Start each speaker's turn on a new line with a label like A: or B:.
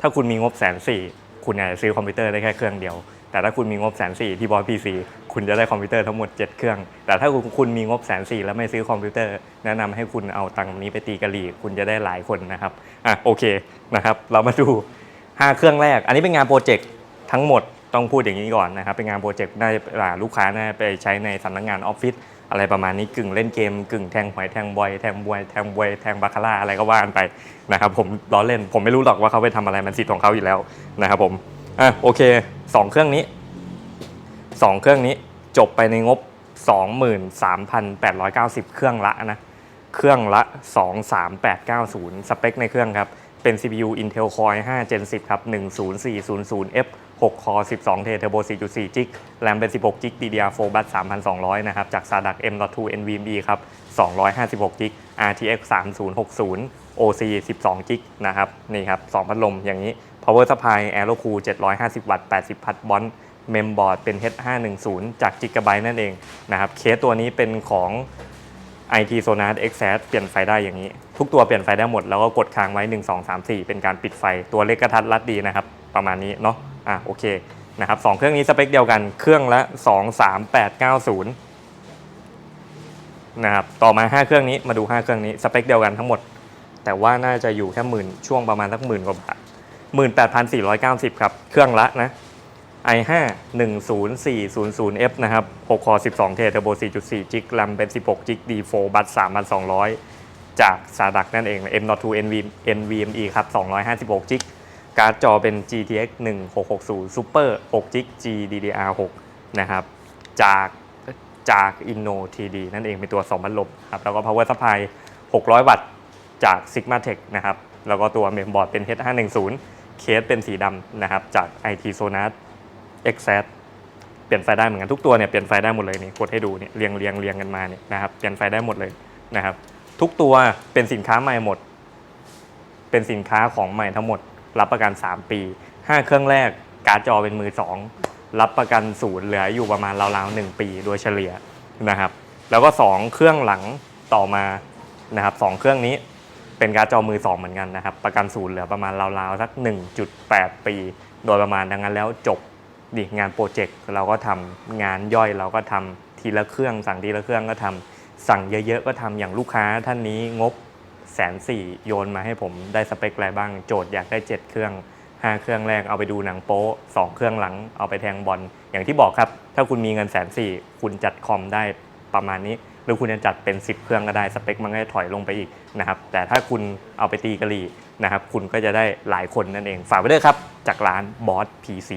A: ถ้าคุณมีงบแสนสี่คุณอาจจะซื้อคอมพิวเตอร์ได้แค่เครื่องเดียว แต่ถ้าคุณมีงบแสนสี่ที่บอสพีซีคุณจะได้คอมพิวเตอร์ทั้งหมด 7 เครื่อง แต่ถ้าคุณคุณมีงบแสนสี่แล้วไม่ซื้อคอมพิวเตอร์ แนะนำให้คุณเอาตังค์นี้ไปตีกะหรี่คุณจะได้หลายคนนะครับอะโอเคนะครับ เรามาดู 5 เครื่องแรก อันนี้เป็นงานโปรเจกต์ทั้งหมดต้องพูดอย่างนี้ก่อนนะครับ เป็นงานโปรเจกต์น่าลูกค้าน่าจะไปใช้ในสำนักงานออฟฟิศ อะไรประมาณนี้กึ่งเล่นเกมกึ่งแทงหวยแทงบอยแทงบวยแทงบวยแทงบาคาร่าอะไรก็ว่ากันไปนะครับผมล้อเล่นผมไม่รู้หรอกว่าเขาไปทำอะไรมันสิทธิ์ของเขาอยู่แล้วนะครับผมอะโอเคสองเครื่องนี้สองเครื่องนี้จบไปในงบ 23,890 เครื่องละนะ เครื่องละ 23890 สเปคในเครื่องครับ เป็น CPU Intel Core i5 Gen 10 ครับ 10400F 6 Core 12 T Turbo 4.4 g b แรมเป็น 16 g b DDR4 บัส3,200 นะครับ จาก SADAC M.2 NVMe ครับ 256 g b RTX 3060 OC 12 g b นะครับ นี่ครับ 2 พัดลมอย่างนี้ Power Supply Aerocool 750 วัตต์ 80 พัดบอนเมมบอร์ดเป็น H510 จาก Gigabyte นั่นเองนะครับ เคสตัวนี้เป็นของ IT Sonar X a เปลี่ยนไฟได้อย่างนี้ ทุกตัวเปลี่ยนไฟได้หมด แล้วก็กดค้างไว้ 1 2 3 4 เป็นการปิดไฟตัวเลขกระทัดรัดดีนะครับ ประมาณนี้เนาะอะโอเคนะครับสองเครื่องนี้สเปคเดียวกันเครื่องละ 23890นะครับต่อมา 5 เครื่องนี้มาดู 5 เครื่องนี้สเปคเดียวกันทั้งหมด แต่ว่าน่าจะอยู่แค่หมื่นช่วงประมาณสักหมื่นกว่าบาท18,490 ครับ เครื่องละนะ i5 10400F นะครับ6 core 12 T Turbo 4.4 g b แรมเป็น 16 g b D4 บัส3,200 จาก SADAC นั่นเอง M.2 NV NVMe ครับ 256 g b กการ์ดจอเป็น GTX 1660 Super 6 g b GDDR6 นะครับ จากจาก Inno TD นั่นเอง เป็นตัว2พัดลมครับ แล้วก็ Power Supply 600 วัตต์จาก Sigma Tech นะครับ แล้วก็ตัวเมมบอร์ดเป็น H510 เคสเป็นสีดำนะครับ จาก IT Sonar X a เปลี่ยนไฟได้เหมือนกันทุกตัวเนี่ยเปลี่ยนไฟได้หมดเลยนี่กดให้ดูเนี่ยเรียงเรียงเรียงกันมาเนี่ยนะครับเปลี่ยนไฟได้หมดเลยนะครับ ทุกตัวเป็นสินค้าใหม่หมด เป็นสินค้าของใหม่ทั้งหมด รับประกัน 3 ปี 5 เครื่องแรกการ์ดจอเป็นมือ 2 รับประกันศูนย์เหลืออยู่ประมาณราวๆ1ปีโดยเฉลี่ยนะครับ แล้วก็ 2 เครื่องหลังต่อมานะครับสองเครื่องนี้เป็นการ์ดจอมือ 2 เหมือนกันนะครับ ประกันศูนย์เหลือประมาณราวๆสัก 1.8 ปี โดยประมาณดังนั้นแล้วจบ ดิงานโปรเจกต์เราก็ทำงานย่อยเราก็ทำทีละเครื่อง สั่งทีละเครื่องก็ทำสั่งเยอะๆก็ทำอย่างลูกค้าท่านนี้งบแสนสี่โยนมาให้ผมได้สเปคอะไรบ้าง โจทย์อยากได้ 7 เครื่อง 5 เครื่องแรกเอาไปดูหนังโป๊ะ2เครื่องหลังเอาไปแทงบอลอย่างที่บอกครับ ถ้าคุณมีเงินแสนสี่คุณจัดคอมได้ประมาณนี้ หรือคุณจะจัดเป็น 10 เครื่องก็ได้สเปคมันก็จะถอยลงไปอีกนะครับแต่ถ้าคุณเอาไปตีกะหรี่นะครับคุณก็จะได้หลายคนนั่นเองฝากไว้ด้วยครับจากร้านบอส PC